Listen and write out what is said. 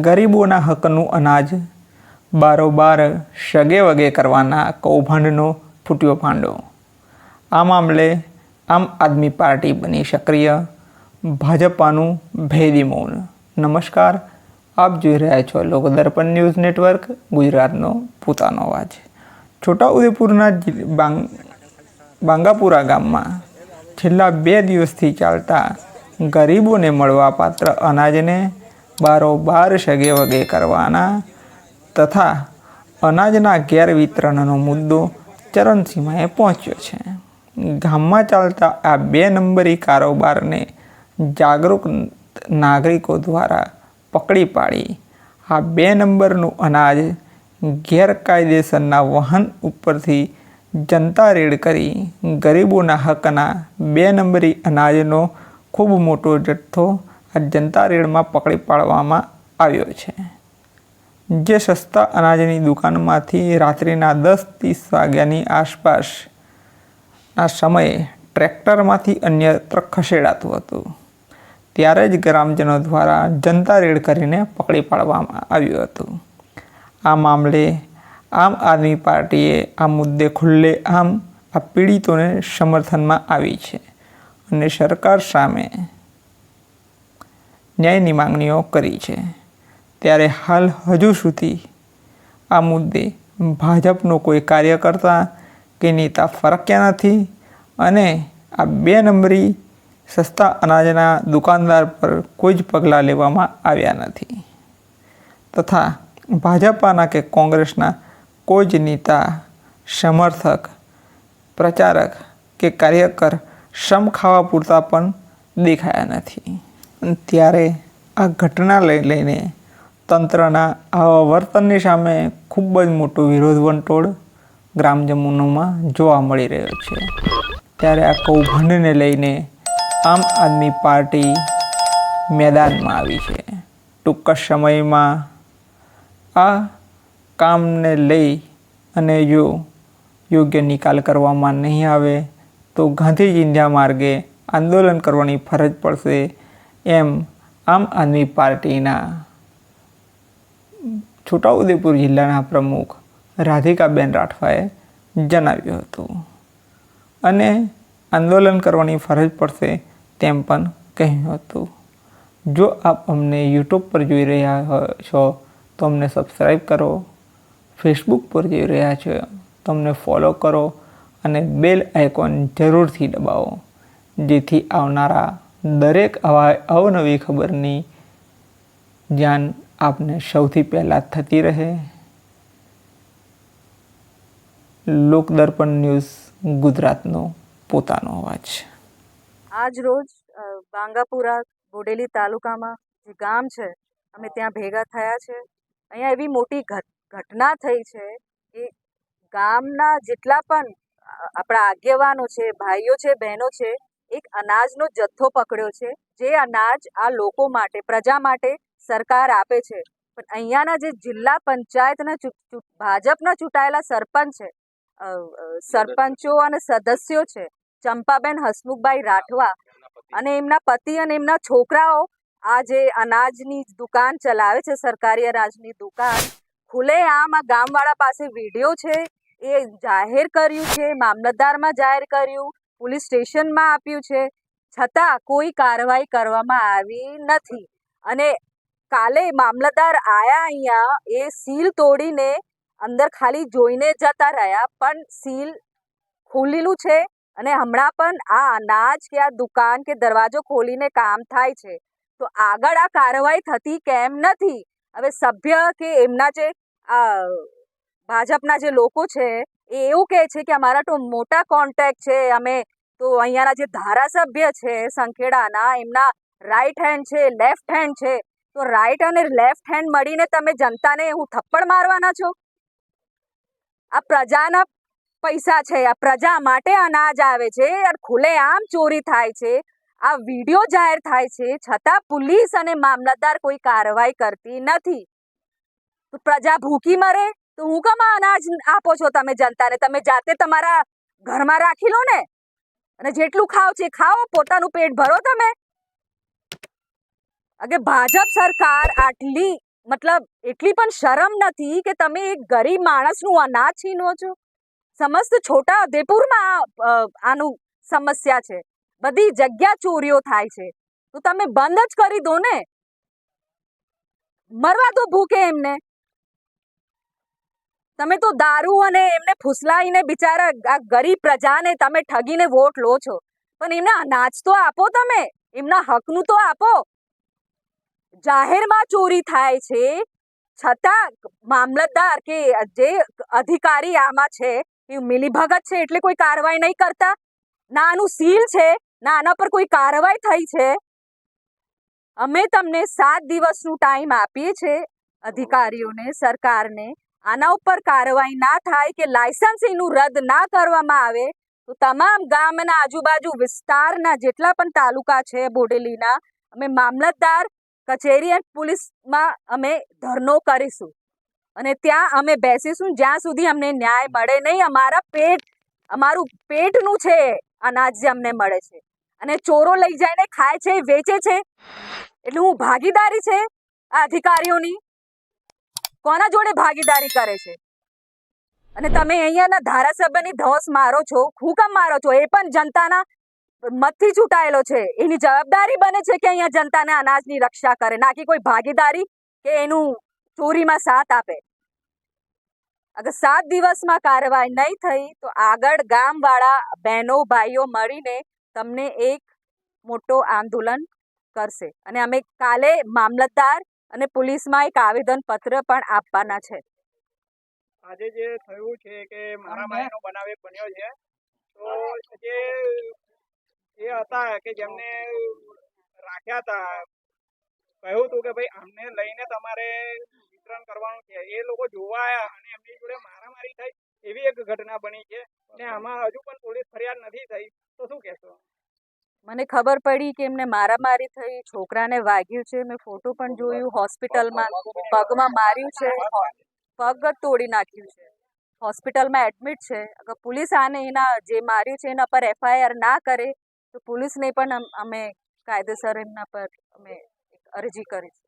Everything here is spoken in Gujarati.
ગરીબોના હકનું અનાજ બારોબાર સગે વગે કરવાના કૌભાંડનો ફૂટ્યો ભાંડો આ મામલે આમ આદમી પાર્ટી બની સક્રિય, ભાજપાનું ભેદી મૌન. નમસ્કાર, આપ જોઈ રહ્યા છો લોકદર્પણ ન્યૂઝ નેટવર્ક, ગુજરાતનો પોતાનો અવાજ. છોટાઉદેપુરના બાંગ, બાંગાપુરા ગામમાં છેલ્લા બે દિવસથી ચાલતા ગરીબોને મળવાપાત્ર અનાજને બારોબાર સગે વગે કરવાના. તથા અનાજના ગેરવિતરણનો મુદ્દો ચરણસીમાએ પહોંચ્યો છે. ગામમાં ચાલતા આ બે નંબરી કારોબારને જાગૃત નાગરિકો દ્વારા પકડી પાડી. આ બે નંબરનું અનાજ ગેરકાયદેસરના વહન ઉપરથી જનતા રેડ કરી ગરીબોના હકના બે નંબરી અનાજનો ખૂબ મોટો જથ્થો આ જનતા રેડમાં પકડી પાડવામાં આવ્યો છે. જે સસ્તા અનાજની દુકાનમાંથી રાત્રિના દસ ત્રીસ વાગ્યાની આસપાસના સમયે ટ્રેક્ટરમાંથી અન્યત્ર ખસેડાતું હતું. ત્યારે જ ગ્રામજનો દ્વારા જનતા રેડ કરીને પકડી પાડવામાં આવ્યું હતું. આ મામલે આમ આદમી પાર્ટીએ આ મુદ્દે ખુલ્લે આમ આ પીડિતોને સમર્થનમાં આવી છે અને સરકાર સામે ન્યાયની માંગણીઓ કરી છે. ત્યારે હાલ હજુ સુધી આ મુદ્દે ભાજપનો કોઈ કાર્યકર્તા કે નેતા ફરક્યા નથી અને આ બે નંબરી સસ્તા અનાજના દુકાનદાર પર કોઈ જ પગલાં લેવામાં આવ્યા નથી. તથા ભાજપાના કે કોંગ્રેસના કોઈ જ નેતા, સમર્થક, પ્રચારક કે કાર્યકર શ્રમ ખાવા પૂરતા પણ દેખાયા નથી. ત્યારે આ ઘટના લઈ લઈને તંત્રના આવા વર્તનની સામે ખૂબ જ મોટો વિરોધ વંટોળ ગ્રામજનોમાં જોવા મળી રહ્યો છે. ત્યારે આ કૌભાંડને લઈને આમ આદમી પાર્ટી મેદાનમાં આવી છે. ટૂંક સમયમાં આ કામને લઈ અને જો યોગ્ય નિકાલ કરવામાં નહીં આવે તો ગાંધીજી ઇન્ડિયા માર્ગે આંદોલન કરવાની ફરજ પડશે એમ આમ આદમી પાર્ટીના છોટાઉદેપુર જિલ્લાના પ્રમુખ રાધિકાબેન રાઠવાએ જણાવ્યું હતું. અને આંદોલન કરવાની ફરજ પડશે તેમ પણ કહ્યું હતું. જો આપ અમને યુટ્યુબ પર જોઈ રહ્યા છો, તો અમને સબસ્ક્રાઈબ કરો, ફેસબુક પર જોઈ રહ્યા છો, તો અમને ફોલો કરો અને બેલ આઇકોન જરૂરથી દબાવો, જેથી આવનારા દરેક આવા અવનવી ખબરની જાણ આપને સૌથી પહેલાં થતી રહે. લોકદર્પણ ન્યૂઝ, ગુજરાતનો પોતાનો અવાજ. આજ રોજ બાંગાપુરા, બોડેલી તાલુકામાં જે ગામ છે, અમે ત્યાં ભેગા થયા છે. અહીંયા એવી મોટી ઘટ, ઘટના થઈ છે કે ગામના જેટલા પણ આપણા આગેવાનો છે, ભાઈઓ છે, બહેનો છે એક અનાજનો જથ્થો પકડ્યો છે, જે અનાજ આ લોકો માટે, પ્રજા માટે સરકાર આપે છે. પણ અહીંયાના જે જિલ્લા પંચાયતના ભાજપના ચૂંટાયેલા સરપંચ છે સરપંચો અને સદસ્યો છે, ચંપાબેન હસમુખભાઈ રાઠવા અને એમના પતિ અને એમના છોકરાઓ આ જે અનાજની દુકાન ચલાવે છે, સરકારી અનાજની દુકાન, ખુલે આમ આ ગામવાળા પાસે વીડિયો છે, એ જાહેર કર્યું છે, મામલતદારમાં જાહેર કર્યું પોલીસ સ્ટેશનમાં આપ્યું છે. છતાં કોઈ કાર્યવાહી કરવામાં આવી નથી. અને કાલે મામલતદાર આયા અહીંયા એ સીલ તોડીને અંદર ખાલી જોઈને જતા રહ્યા, પણ સીલ ખુલેલું છે અને હમણાં પણ આ અનાજ કે આ દુકાન કે દરવાજો ખોલીને કામ થાય છે. તો આગળ આ કાર્યવાહી થતી કેમ નથી? હવે સભ્ય કે એમના જે ભાજપના જે લોકો છે એ એવું કહે છે કે અમારા તો મોટા કોન્ટેક્ટ છે, અમે તો અહીંયાના જે ધારાસભ્ય છે સંખેડાના, એમના રાઈટ હેન્ડ છે લેફ્ટ હેન્ડ છે. તો રાઈટ અને લેફ્ટ હેન્ડ મળીને તમે જનતાને હું થપ્પડ મારવાના છો? આ પ્રજાના પૈસા છે, આ પ્રજા માટે અનાજ આવે છે ખુલ્લેઆમ ચોરી થાય છે. આ વીડિયો જાહેર થાય છે, છતાં પોલીસ અને મામલતદાર કોઈ કાર્યવાહી કરતી નથી. તો પ્રજા ભૂખી મરે? તો હું કમ અનાજ આપો છો તમે જનતાને? તમે જાતે તમારા ઘરમાં રાખી લો ને. અને જેટલું ખાવ છે ખાઓ, પોતાનું પેટ ભરો તમે. અગે ભાજપ સરકાર આટલી, મતલબ એટલી પણ શરમ નથી કે તમે એક ગરીબ માણસનું અનાજ છીનો છો? સમસ્ત છોટા ઉદેપુરમાં આનું સમસ્યા છે. બધી જગ્યા ચોરીઓ થાય છે. તો તમે બંધ જ કરી દો ને. મરવા દો ભૂકે એમને. તમે તો દારૂ અને એમને ફૂસલાઈને બિચારા આ ગરીબ પ્રજાને તમે ઠગીને વોટ લો છો. પણ એમને અનાજ તો આપો તમે. એમના હકનું તો આપો. જાહેરમાં ચોરી થાય છે. છતાં મામલતદાર કે જે અધિકારી આમાં છે, એ મિલીભગત છે એટલે કોઈ કાર્યવાહી નહીં કરતા. ના આનું સીલ છે. ના આના પર કોઈ કાર્યવાહી થઈ છે. અમે તમને સાત દિવસનું ટાઈમ આપીએ છીએ અધિકારીઓને, સરકારને. આના ઉપર કાર્યવાહી ના થાય કે લાયસન્સીનું રદ ના કરવામાં આવે, તો તમામ ગામના આજુબાજુ વિસ્તારના જેટલા પણ તાલુકા છે બોડેલીના, અમે મામલતદાર, કચેરી અને પોલીસમાં અમે ધરનો કરીશું. અને ત્યાં અમે બેસીશું, જ્યાં સુધી અમને ન્યાય મળે નહીં, અમારા પેટ, અમારું પેટનું છે, અનાજ જે અમને મળે છે. અને ચોરો લઈ જઈને ખાય છે, વેચે છે. એટલે હું ભાગીદારી છે આ અધિકારીઓની. કોના જોડે ભાગીદારી કરે છે? અને તમે અહીંયાના ધારાસભ્યની ધોસ મારો છો, હું કેમ મારો છો? એ પણ જનતાના મતથી ચૂંટાયેલો છે. એની જવાબદારી બને છે કે અહીંયા જનતાને અનાજની રક્ષા કરે, ના કે કોઈ ભાગીદારી કે એનું ચોરીમાં સાથ આપે. અગર સાત દિવસમાં કાર્યવાહી નહીં થઈ, તો આગળ ગામવાળા બહેનો, ભાઈઓ મળીને તમને એક મોટો આંદોલન કરશે. અને અમે કાલે મામલતદાર અને પોલીસમાં એક આવેદન પત્ર પણ આપવાના છે. આજે જે થયું છે કે મારામારીનો બનાવ એક બન્યો છે તો જે એ હતા કે જેમને રાખ્યા હતા કહ્યું હતું કે ભાઈ આમને લઈને તમારે વિતરણ કરવાનું છે. એ લોકો જોવા આવ્યા અને એમની જોડે મારામારી થઈ એવી એક ઘટના બની છે ને આમાં હજુ પણ પોલીસ ફરિયાદ નથી થઈ તો શું કહેશો? મને ખબર પડી કે એમને મારામારી થઈ છોકરાને વાગ્યું છે મેં ફોટો પણ જોયું હોસ્પિટલમાં પગમાં માર્યું છે પગ જ તોડી નાખ્યું છે. હોસ્પિટલમાં એડમિટ છે. અગર પોલીસ આને એના જે માર્યું છે એના પર એફઆઈઆર ના કરે તો પોલીસને પણ અમે કાયદેસર એમના પર અમે અરજી કરીશું.